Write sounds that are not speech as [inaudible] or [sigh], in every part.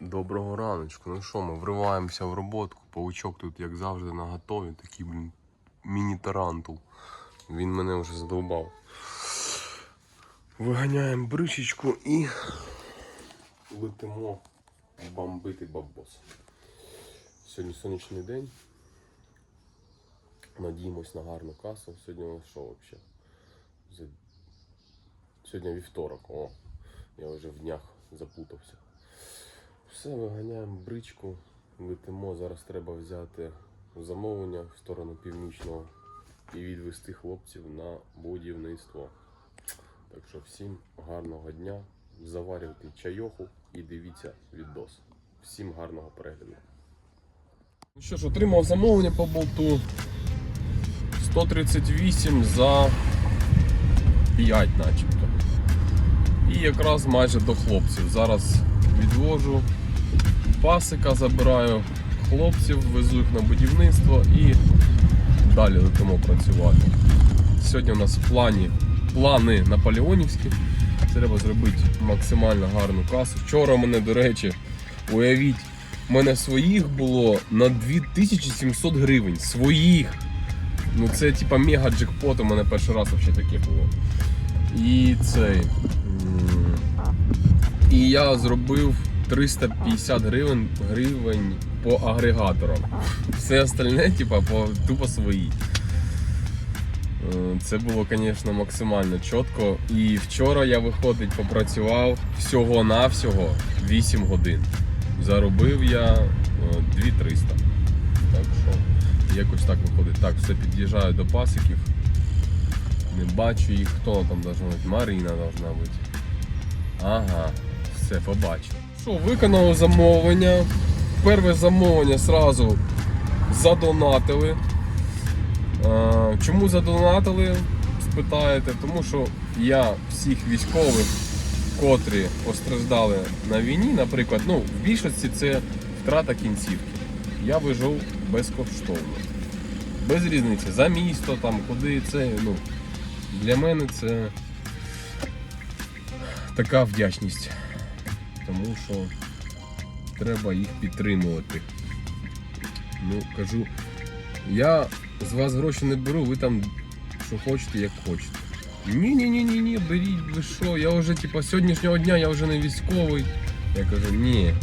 Доброго раночку. Ну що, ми вриваємося в роботку. Паучок тут, як завжди, на готові. Такий, блін, міні-тарантул. Він мене вже задовбав. Виганяємо бричечку і летимо бомбити бабос. Сьогодні сонячний день. Надіємось на гарну касу. Сьогодні у що взагалі? Сьогодні вівторок. О, я вже в днях запутався. Все, виганяємо бричку, летимо. Зараз треба взяти замовлення в сторону північного і відвести хлопців на будівництво. Так що всім гарного дня, заварюйте чайоху і дивіться відос. Всім гарного перегляду. Ну що ж, отримав замовлення по болту 138 за 5 начебто. І якраз майже до хлопців. Зараз відвожу пасика, забираю хлопців, везу їх на будівництво і далі летимо працювати. Сьогодні у нас плані плани наполеонівські. Треба зробити максимально гарну касу. Вчора мене, до речі, уявіть, у мене своїх було на 2700 гривень. Своїх! Ну це типа мега джекпот, у мене перший раз взагалі таке було. І цей. І я зробив 350 гривень, гривень по агрегаторам. Все остальне, типа, по тупо свої. Е, Це було, звісно, максимально чітко. І вчора я виходить, попрацював всього-навсього 8 годин. Заробив я е, 2300. Так що якось так виходить. Так, все під'їжджаю до пасиків. Не бачу їх, хто там должна бути? Маріна должна бути. Ага, все, побачив. Що, виконав замовлення. Перше замовлення сразу задонатили. Е, Чому задонатили? Спитаєте, тому що я всіх військових, котрі постраждали на війні, наприклад, ну, в більшості це втрата кінцівки. Я вижу безкоштовно. Без різниці, за місто, там, куди це. Ну, для мене це така вдячність. Тому що треба їх підтримувати. Ну, кажу, я з вас гроші не беру, ви там що хочете, як хочете. Ні, ні, ні, ні, ні, беріть, ви що, я вже типа з сьогоднішнього дня я вже не військовий. Я кажу, ні,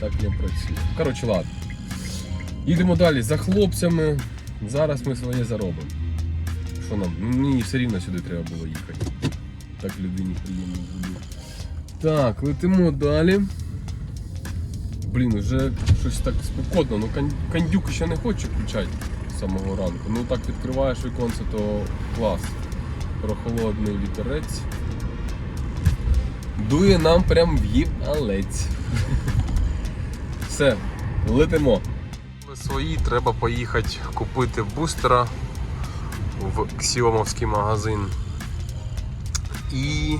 так не працює. Коротше, ладно. Їдемо далі за хлопцями. Зараз ми своє заробимо. Що нам? Мені все рівно сюди треба було їхати. Так людині приємно буде. Так, летимо далі. Блін, вже щось так спекотно, ну кан- кандюк ще не хочу включати з самого ранку. Ну так відкриваєш віконце, то клас. Прохолодний вітерець. Дує нам прям в їбалець. [laughs] Все, летимо. Свої треба поїхати купити бустера в Ксіомовський магазин. І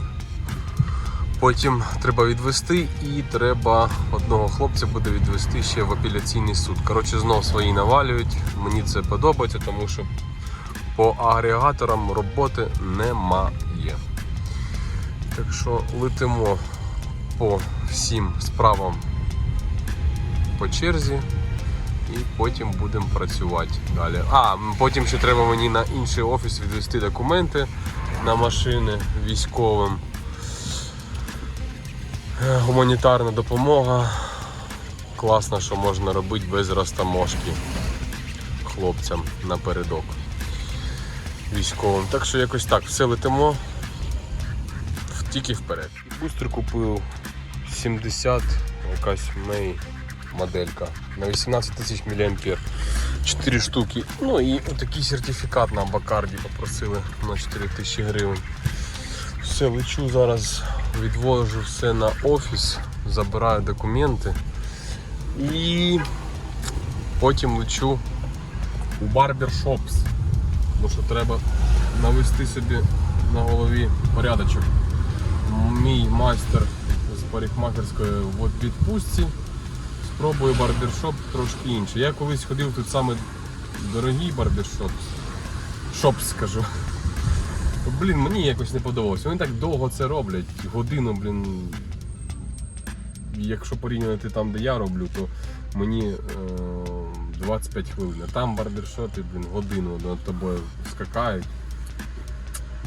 потім треба відвести, і треба одного хлопця буде відвести ще в апеляційний суд. Коротше, знов свої навалюють. Мені це подобається, тому що по агрегаторам роботи немає. Так що летимо по всім справам по черзі. І потім будемо працювати далі. А, потім ще треба мені на інший офіс відвести документи на машини військовим. Гуманітарна допомога. Класно, що можна робити без розтаможки хлопцям напередок військовим. Так що якось так, все летимо тільки вперед. Бустер купив 70, якась мей моделька на 18 тисяч мА. 4 штуки. Ну і отакий сертифікат на Бакарді попросили на 4 тисячі гривень. Все, лечу зараз, відвожу все на офіс, забираю документи і потім лечу у барбершопс. Тому що треба навести собі на голові порядочок. Мій майстер з парикмахерської в відпустці. Спробую барбершоп трошки інший. Я колись ходив тут саме дорогий барбершоп. Шопс скажу. Блін, мені якось не подобалося. Вони так довго це роблять. Годину, блін. якщо порівняти там, де я роблю, то мені е, 25 хвилин. А там в барбершопі, блін, годину над тобою скакають.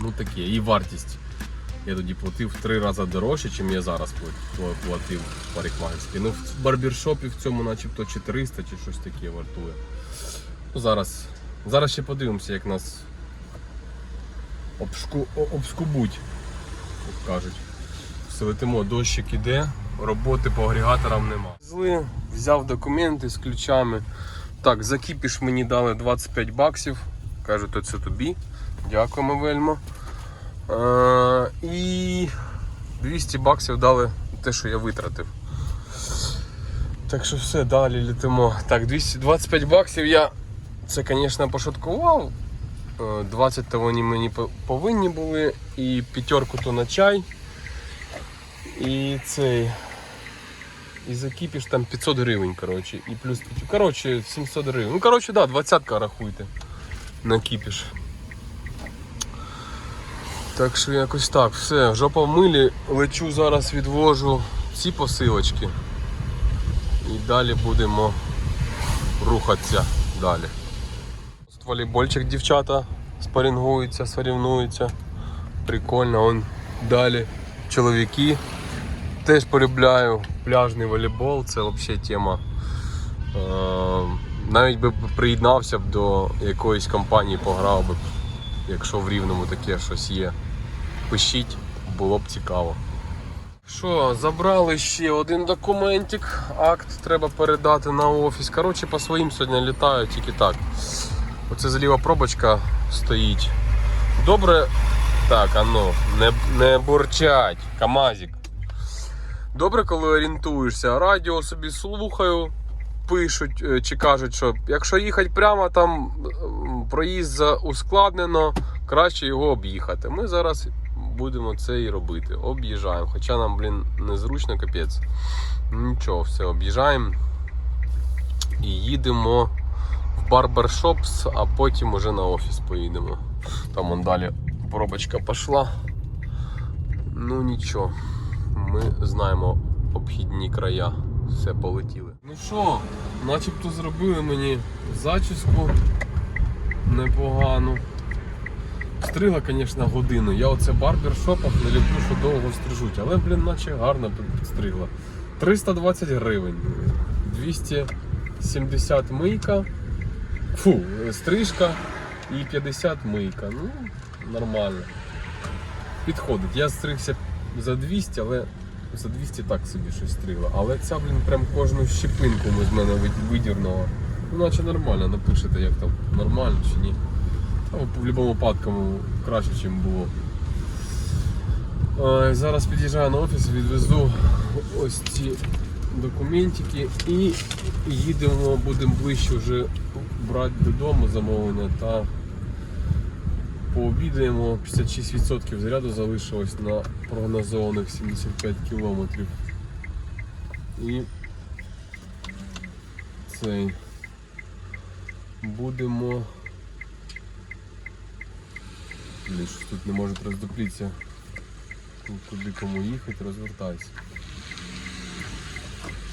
Ну таке. І вартість. Я тоді платив в три рази дорожче, ніж я зараз плат- платив парикмахерський. Ну, в барбершопі в цьому начебто 400 чи щось таке вартує. Ну, зараз, зараз ще подивимося, як нас обшку, обскубуть, як кажуть. Все дощик іде, роботи по агрегаторам нема. Зли, взяв документи з ключами. Так, за кіпіш мені дали 25 баксів. Кажуть, то це тобі. Дякуємо вельмо. Е, і 200 баксів дали те, що я витратив. Так що все, далі літимо. Так, 225 баксів я це, звісно, пошуткував. Е, 20 то вони мені повинні були, і п'ятерку то на чай. І цей. І закипіш там 500 гривень, коротше. І плюс. Коротше, 700 гривень. Ну, коротше, да, 20 рахуйте. На кіпіш. Так що якось так, все, жопа в милі, лечу зараз, відвожу ці посилочки. І далі будемо рухатися далі. Волейбольчик дівчата спарінгуються, сорівнуються. Прикольно, он далі чоловіки. Теж полюбляю пляжний волейбол, це взагалі тема. Е, навіть би приєднався б до якоїсь компанії, пограв би, якщо в рівному таке щось є. Пишіть, було б цікаво. Що, забрали ще один документик, акт треба передати на офіс. Коротше, по своїм сьогодні літаю тільки так. Оце зліва пробочка стоїть. Добре. Так, ано, не, не бурчать. Камазик. Добре, коли орієнтуєшся. Радіо собі слухаю, пишуть е, чи кажуть, що якщо їхати прямо, там проїзд ускладнено, краще його об'їхати. Ми зараз будемо це і робити. Об'їжджаємо. Хоча нам, блін, незручно, капець. Нічого, все, об'їжджаємо і їдемо в барбершопс, а потім уже на офіс поїдемо. Там он далі пробочка пішла. Ну нічого, ми знаємо обхідні края. Все полетіли. Ну що, начебто зробили мені зачіску непогану. Стригла, звісно, годину. Я оце барбершопах не люблю, що довго стрижуть, але, блін, наче гарно підстригла. 320 гривень. 270 мийка. Фу, стрижка і 50 мийка. Ну, нормально. Підходить. Я стригся за 200, але за 200 так собі щось стригла. Але ця, блін, прям кожну щепинку з мене видірнула. Ну, наче нормально, напишете, як там нормально чи ні. Та, в будь-якому випадку краще, ніж було. Зараз під'їжджаю на офіс, відвезу ось ці документики і їдемо, будемо ближче вже брати додому замовлення та пообідаємо. 56% заряду залишилось на прогнозованих 75 кілометрів. І цей будемо. Блін, тут не можуть роздуплитися. Ну, Куди кому їхати, розвертайся.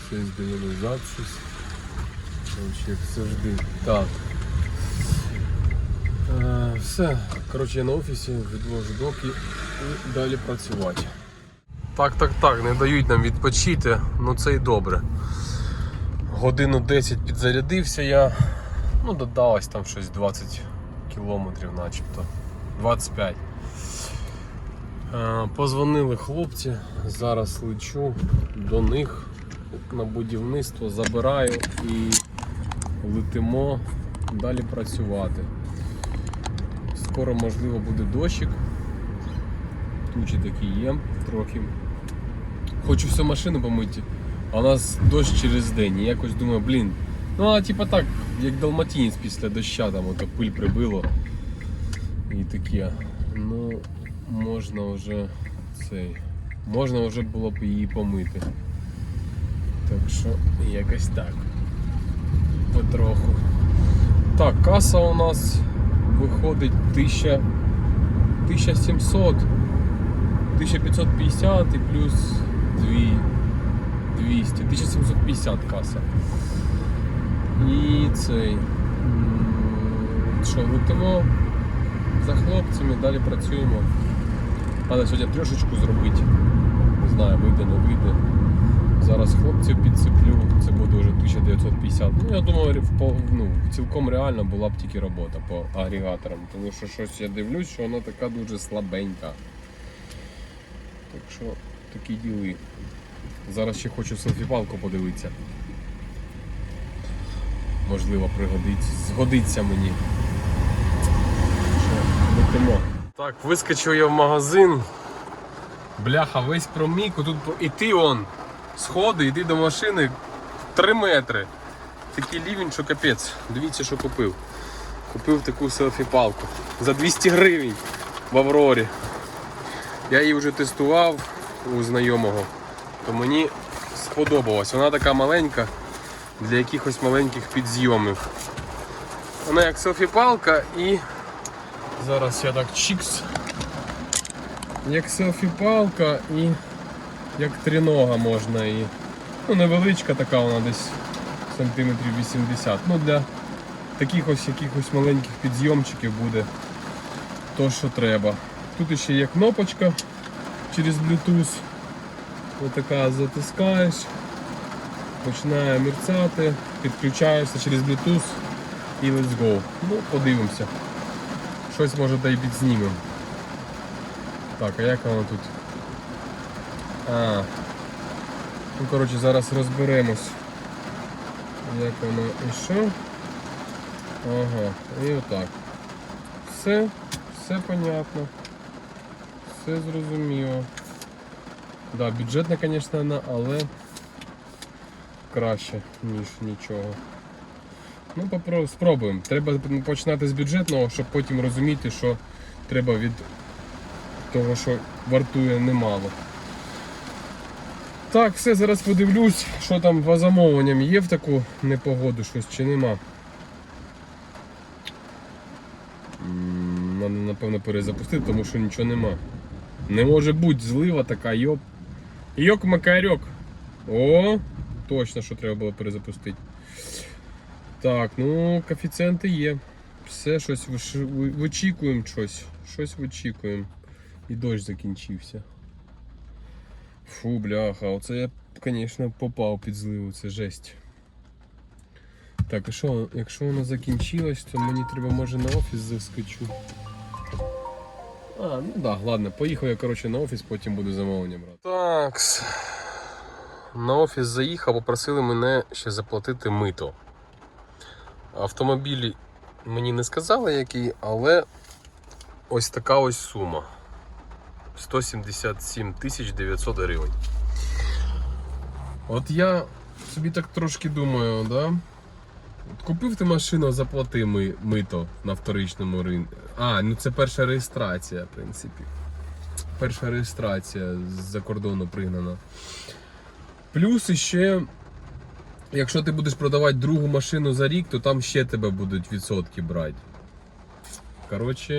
Все здає назад щось. Як завжди. Так. Е, все. Коротше, я на офісі, відвожу доки і далі працювати. Так, так, так, не дають нам відпочити, ну це і добре. Годину 10 підзарядився я. Ну, додалось там щось 20 кілометрів начебто. 25. Е, Позвонили хлопці, зараз лечу до них на будівництво, забираю і летимо далі працювати. Скоро, можливо, буде дощик. Тучі такі є трохи. Хочу всю машину помити, а у нас дощ через день. І якось думаю, блін. Ну а типа так, як далматінець після доща, там ото пиль прибило. І таке. Ну, можна вже цей. Можна вже було б її помити. Так що якось так. Потроху. Так, каса у нас виходить 1000, 1700, 1550 і плюс 2, 1200, 1750 каса. І цей. Що, летимо за хлопцями, далі працюємо. Треба сьогодні трошечку зробити. Не знаю, вийде, не вийде. Зараз хлопців підсиплю, це буде вже 1950. Ну, я думаю, ну, цілком реально була б тільки робота по агрегаторам. Тому що щось я дивлюсь, що вона така дуже слабенька. Так що такі діли. Зараз ще хочу селфі-палку подивитися. Можливо, пригодиться, згодиться мені. Що. Так, вискочив я в магазин. Бляха, весь промік, тут по- і ти он. Сходи, йди до машини 3 метри. Такий рівень, що капець. Дивіться, що купив. Купив таку селфі-палку за 200 гривень в Аврорі. Я її вже тестував у знайомого, то мені сподобалось. Вона така маленька для якихось маленьких підзйомів. Вона як селфі-палка і зараз я так чікс. Як селфі-палка і як тринога можна і ну, невеличка така вона десь сантиметрів 80. Ну для таких ось якихось маленьких підйомчиків буде то, що треба. Тут ще є кнопочка через Bluetooth. Отака затискаєш, починає мерцяти, підключаєшся через Bluetooth і let's go. Ну, подивимося. Щось може та й підзнімемо. Так, а як воно тут? А. Ну, коротше, зараз розберемось. Як воно і що. Ага, і отак. Все, все понятно. Все зрозуміло. Да, бюджетна, звісно, але краще, ніж нічого. Ну, спробуємо. Треба починати з бюджетного, щоб потім розуміти, що треба від того, що вартує немало. Так, все, зараз подивлюсь, що там по замовленням є в таку непогоду щось чи нема. Надо, напевно, перезапустити, тому що нічого нема. Не може бути злива така, йоп. Йок макарьок. О, точно, що треба було перезапустити. Так, ну, коефіцієнти є. Все щось виш- ви- вичікуємо щось. Щось вичікуємо. І дощ закінчився. Фу, бляха, оце я, звісно, попав під зливу, це жесть. Так, і що, якщо воно закінчилось, то мені треба може на офіс заскочу. А, ну да, ладно, поїхав я, коротше, на офіс, потім буду замовлення брати. Так. На офіс заїхав, попросили мене ще заплатити мито. Автомобіль мені не сказали який, але ось така ось сума. 177 тисяч 900 гривень. От я собі так трошки думаю, да? От Купив ти машину, заплати ми, мито на вторичному ринку. А, ну це перша реєстрація, в принципі. Перша реєстрація з-за кордону пригнана. Плюс іще, якщо ти будеш продавати другу машину за рік, то там ще тебе будуть відсотки брати. Коротше,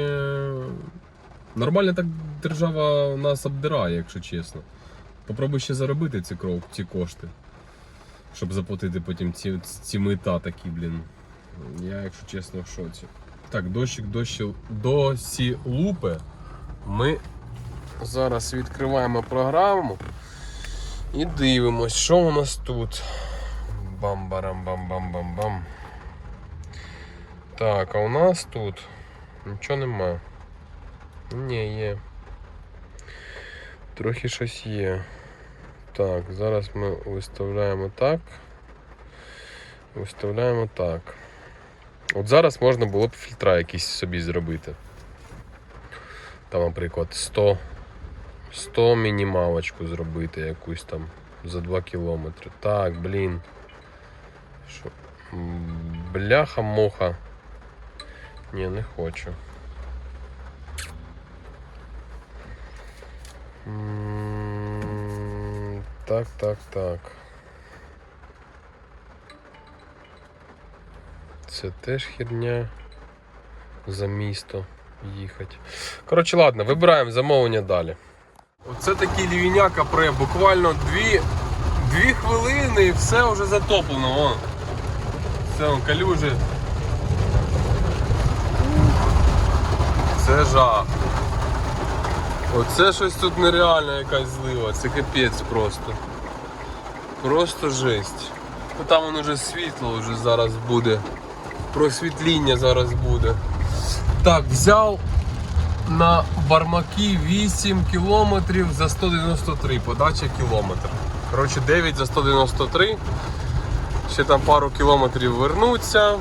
нормально так держава нас обдирає, якщо чесно. Попробуй ще заробити ці, кров, ці кошти, щоб заплатити потім ці, ці мита такі, блін. Я, якщо чесно, в шоці. Так, дощик дощі, досі лупи. Ми зараз відкриваємо програму і дивимось, що у нас тут. Бам-барам-бам-бам-бам-бам. Так, а у нас тут нічого нема. Ні, є. Трохи щось є. Так, зараз ми виставляємо так. Виставляємо так. От зараз можна було б фільтра якісь собі зробити. Там, наприклад, 100, 100 мінімалочку зробити якусь там за 2 кілометри. Так, блін. Бляха-моха. Ні, не хочу. Так, так, так. Це теж херня за місто їхати. Коротше, ладно, вибираємо замовлення далі. Оце такий лівіняка пре, буквально 2, Дві хвилини і все вже затоплено. Вон. Все, вон, калюжі. Це жах. Оце щось тут нереальна якась злива, це капець просто. Просто жесть. Ну там воно вже світло вже зараз буде. Просвітління зараз буде. Так, взяв на бармаки 8 кілометрів за 193, подача кілометр. Коротше, 9 за 193. Ще там пару кілометрів вернуться.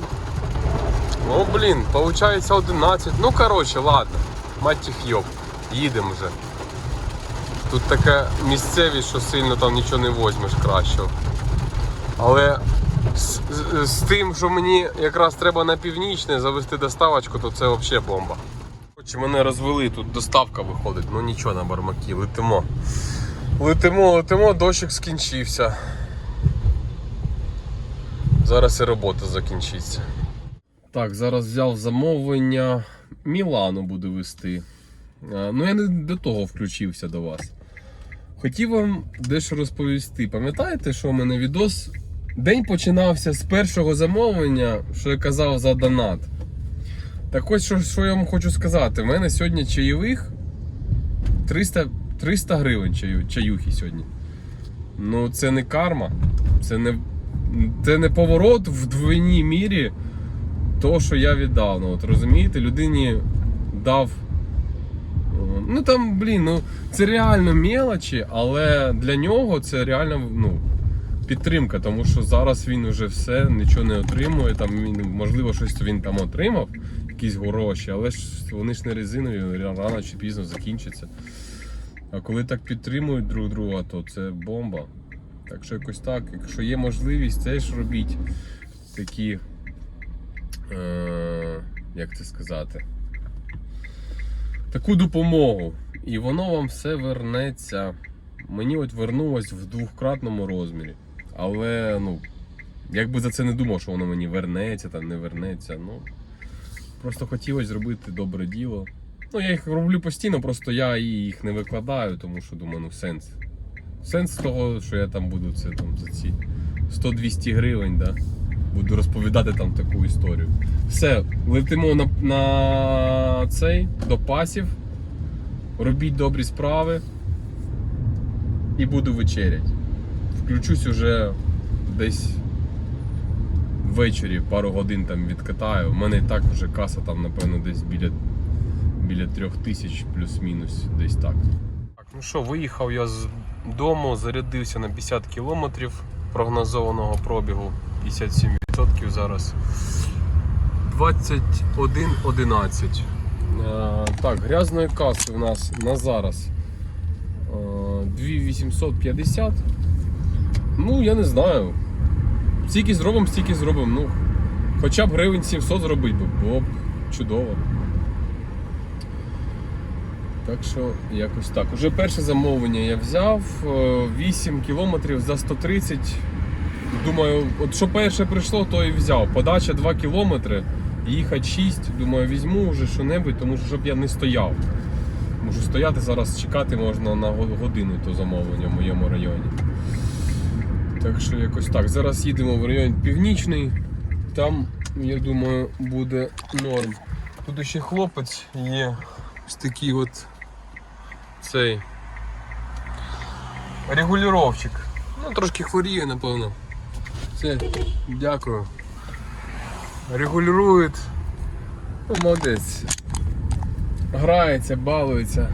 Ну блін, виходить 11. Ну коротше, ладно. Мать їх йоб. Їдемо вже. Тут така місцевість, що сильно там нічого не возьмеш кращого. Але з, з, з тим, що мені якраз треба на північне завести доставочку, то це взагалі бомба. Коротше, мене розвели, тут доставка виходить, ну нічого на бармаки, летимо. Летимо, летимо, дощик скінчився. Зараз і робота закінчиться. Так, зараз взяв замовлення. Мілану буду вести. Е, Ну, я не до того включився до вас. Хотів вам дещо розповісти. Пам'ятаєте, що у мене відос? День починався з першого замовлення, що я казав за донат. Так ось що, що я вам хочу сказати. У мене сьогодні чайових 300, 300 гривень чаю, чаюхи сьогодні. Ну, це не карма, це не, це не поворот в двойній мірі того, що я віддав. Ну, от, розумієте, людині дав. Е, Ну там, блін, ну це реально мелочі, але для нього це реально ну, підтримка, тому що зараз він вже все, нічого не отримує. Там він, можливо, щось він там отримав, якісь гроші, але ж вони ж не резинові, рано чи пізно закінчаться. А коли так підтримують друг друга, то це бомба. Так що якось так, якщо є можливість, теж робіть такі, е, як це сказати, таку допомогу. І воно вам все вернеться. Мені от вернулось в двократному розмірі. Але, ну, як би за це не думав, що воно мені вернеться, там не вернеться. Ну, просто хотілося зробити добре діло. Ну, я їх роблю постійно, просто я їх не викладаю, тому що думаю, ну сенс. Сенс того, що я там буду це там за ці 100-200 гривень, да? Буду розповідати там таку історію. Все, летимо на, на цей до пасів, робіть добрі справи і буду вечерять. Включусь уже десь ввечері, пару годин там відкатаю. У мене і так вже каса там, напевно, десь біля, біля трьох тисяч плюс-мінус, десь так. Так, ну що, виїхав я з дому, зарядився на 50 кілометрів прогнозованого пробігу, 57% зараз. 21.11. Е, Так, грязної каси у нас на зараз е, 2850. Ну, я не знаю. Стільки зробимо, стільки зробимо. Ну, хоча б гривень 700 зробити би, було б чудово. Так що якось так. Уже перше замовлення я взяв. е, 8 кілометрів за 130. Думаю, от що перше прийшло, то і взяв. Подача 2 кілометри, їхати 6. Думаю, візьму вже що-небудь, тому що щоб я не стояв. Можу стояти зараз, чекати можна на годину то замовлення в моєму районі. Так що якось так. Зараз їдемо в район Північний. Там, я думаю, буде норм. Тут ще хлопець є. Ось такий от цей регулюровчик. Ну, трошки хворіє, напевно. Це, дякую. Регулює. Ну, молодець. Грається, балується.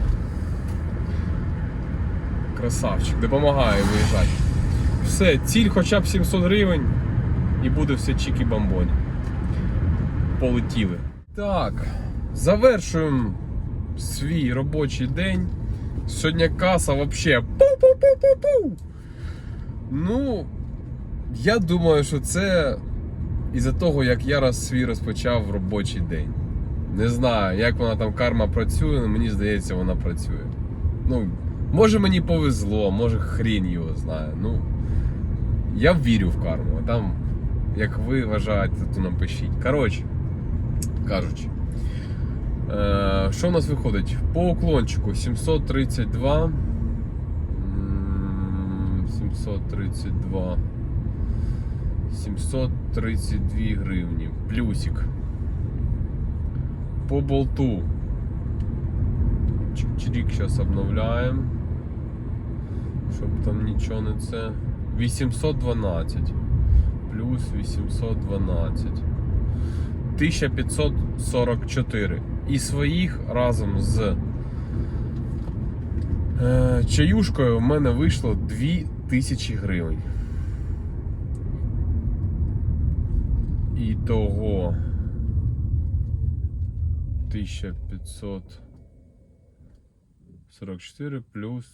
Красавчик, допомагає виїжджати. Все, ціль хоча б 700 гривень і буде все чікі-бамбоні. Полетіли. Так, завершуємо свій робочий день. Сьогодні каса взагалі. Ну, я думаю, що це із-за того, як я раз свій розпочав робочий день. Не знаю, як вона там карма працює, але мені здається, вона працює. Ну, може мені повезло, може хрін його знає. Ну, я вірю в карму, а там, як ви вважаєте, то напишіть. Коротше, кажучи. Е, що у нас виходить? По уклончику 732. 732. 732 гривні. Плюсик. По болту. Чик-чирик зараз обновляємо. Щоб там нічого не це. 812. Плюс 812. 1544. І своїх разом з е, чаюшкою в мене вийшло 2000 гривень. І того 1544 плюс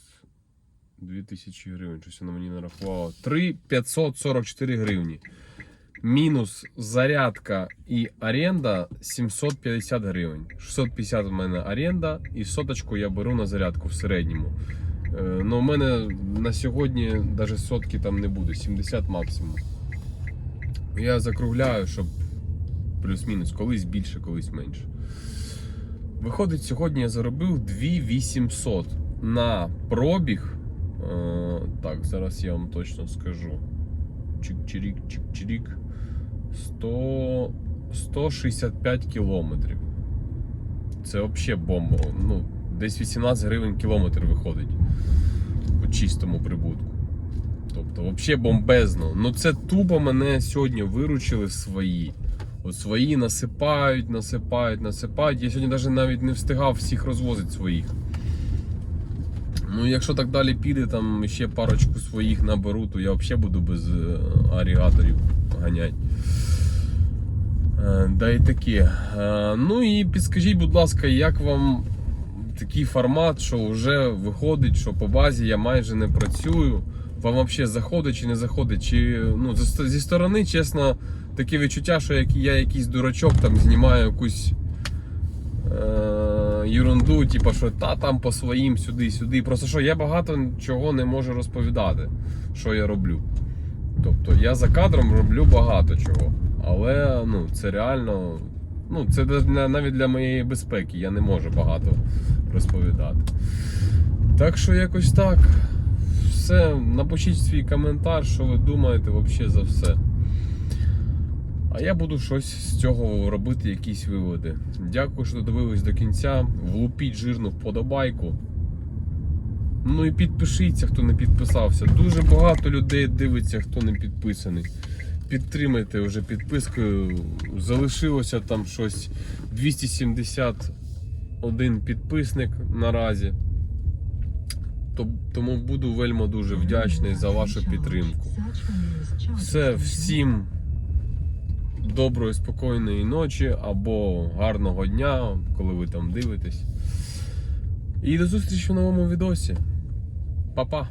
2000 гривень. Щось воно мені нарахувало. 3544 гривні. Мінус зарядка і оренда 750 гривень. 650 в мене оренда і соточку я беру на зарядку в середньому. Е, Ну, у мене на сьогодні навіть сотки там не буде, 70 максимум. Я закругляю, щоб плюс-мінус, колись більше, колись менше. Виходить, сьогодні я заробив 2800 на пробіг. Е, так, зараз я вам точно скажу. Чик-чирік, чик-чирік. 100, 165 кілометрів. Це взагалі бомба. Ну, десь 18 гривень кілометр виходить по чистому прибутку. Тобто, взагалі бомбезно. Ну це тупо мене сьогодні виручили свої. От свої насипають, насипають, насипають. Я сьогодні навіть навіть не встигав всіх розвозити своїх. Ну, якщо так далі піде, там ще парочку своїх наберу, то я взагалі буду без е, арігаторів ганяти. Е, Да і таке. Е, Ну і підскажіть, будь ласка, як вам такий формат, що вже виходить, що по базі я майже не працюю. Вам взагалі заходить чи не заходить? Чи ну зі сторони, чесно, таке відчуття, що я якийсь дурачок там знімаю якусь е, ерунду, типу, що та там по своїм сюди-сюди. Просто що я багато чого не можу розповідати, що я роблю. Тобто я за кадром роблю багато чого. Але ну, це реально. Ну, це навіть для моєї безпеки. Я не можу багато розповідати. Так що якось так. Все, напишіть свій коментар, що ви думаєте взагалі за все. А я буду щось з цього робити, якісь виводи. Дякую, що додивились до кінця. Влупіть жирну вподобайку. Ну і підпишіться, хто не підписався. Дуже багато людей дивиться, хто не підписаний. Підтримайте вже підпискою. Залишилося там щось 271 підписник наразі. То- Тому буду вельми дуже вдячний за вашу підтримку. Все, всім доброї, спокійної ночі або гарного дня, коли ви там дивитесь. І до зустрічі в новому відосі. Па-па!